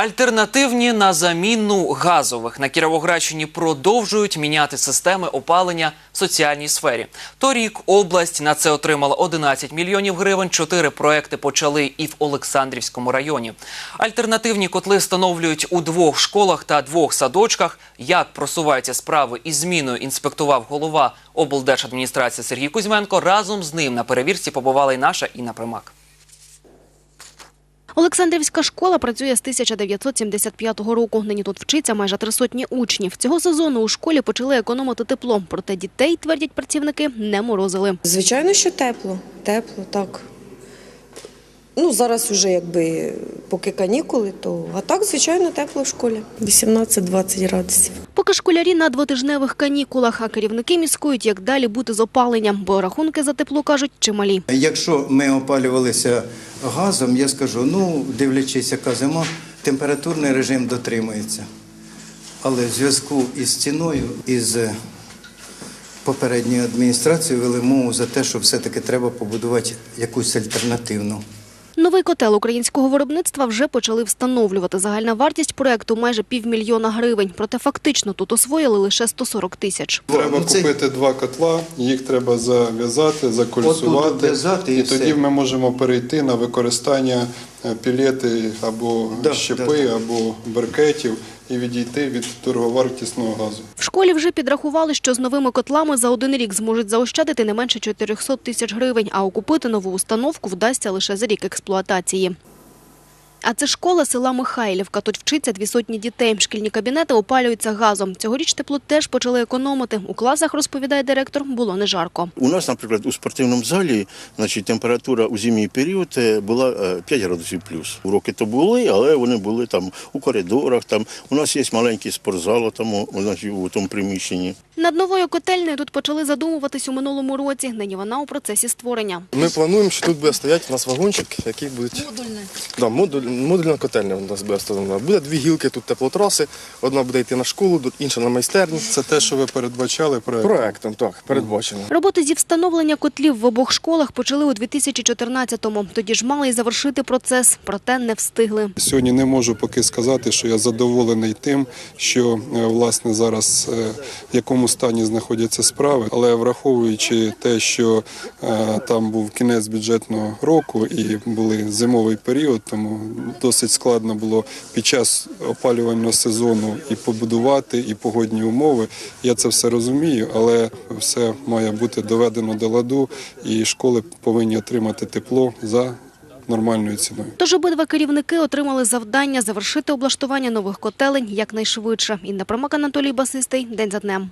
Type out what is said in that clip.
Альтернативні на заміну газових на Кіровоградщині продовжують міняти системи опалення в соціальній сфері. Торік область на це отримала 11 мільйонів гривень. Чотири проекти почали і в Олександрівському районі. Альтернативні котли встановлюють у двох школах та двох садочках. Як просуваються справи із зміною інспектував голова облдержадміністрації Сергій Кузьменко. Разом з ним на перевірці побувала й наша Інна Примак. Олександрівська школа працює з 1975 року. Нині тут вчиться майже три сотні учнів. Цього сезону у школі почали економити тепло. Проте дітей, твердять працівники, не морозили. Звичайно, що тепло. Тепло, так. Ну, зараз вже якби поки канікули, то а так, звичайно, тепло в школі. 18-20 градусів. Поки школярі на двотижневих канікулах, а керівники міскують, як далі бути з опаленням, бо рахунки за тепло кажуть чималі. Якщо ми опалювалися газом, я скажу, ну, дивлячись, яка зима, температурний режим дотримується. Але в зв'язку із ціною, із попередньою адміністрацією вели мову за те, що все-таки треба побудувати якусь альтернативну. Новий котел українського виробництва вже почали встановлювати. Загальна вартість проекту майже півмільйона гривень. Проте фактично тут освоїли лише 140 тисяч. Треба Ну, купити два котла, їх треба зав'язати, закольсувати, закольцювати. і і тоді ми можемо перейти на використання е, пілети або щепи, або беркетів і відійти від дороговартісного газу. В школі вже підрахували, що з новими котлами за один рік зможуть заощадити не менше 400 тисяч гривень, а окупити нову установку вдасться лише за рік експлуатації. А це школа села Михайлівка. Тут вчиться дві сотні дітей. Шкільні кабінети опалюються газом. Цьогоріч тепло теж почали економити. У класах, розповідає директор, було не жарко. У нас, наприклад, у спортивному залі значить, температура у зимній період е, була е, 5 градусів плюс. Уроки то були, але вони були там у коридорах. Там. У нас є маленький спортзал там, у- значить, у тому приміщенні. Над новою котельнею тут почали задумуватись у минулому році. Нині вона у процесі створення. Ми плануємо, що тут буде стояти у нас вагончик, який буде модульна. Да, модуль, модульна котельня у нас буде встановлена. Буде дві гілки тут теплотраси. Одна буде йти на школу, інша на майстерню. Це те, що ви передбачали проект. Проектом так передбачено. Роботи зі встановлення котлів в обох школах почали у 2014-му. Тоді ж мали й завершити процес, проте не встигли. Сьогодні не можу поки сказати, що я задоволений тим, що е, власне зараз е, в якому стані знаходяться справи, але враховуючи те, що е, там був кінець бюджетного року і були зимовий період, тому досить складно було під час опалювального сезону і побудувати, і погодні умови. Я це все розумію, але все має бути доведено до ладу, і школи повинні отримати тепло за нормальною ціною. Тож обидва керівники отримали завдання завершити облаштування нових котелень якнайшвидше. Інна Промак, Анатолій Басистий. День за днем.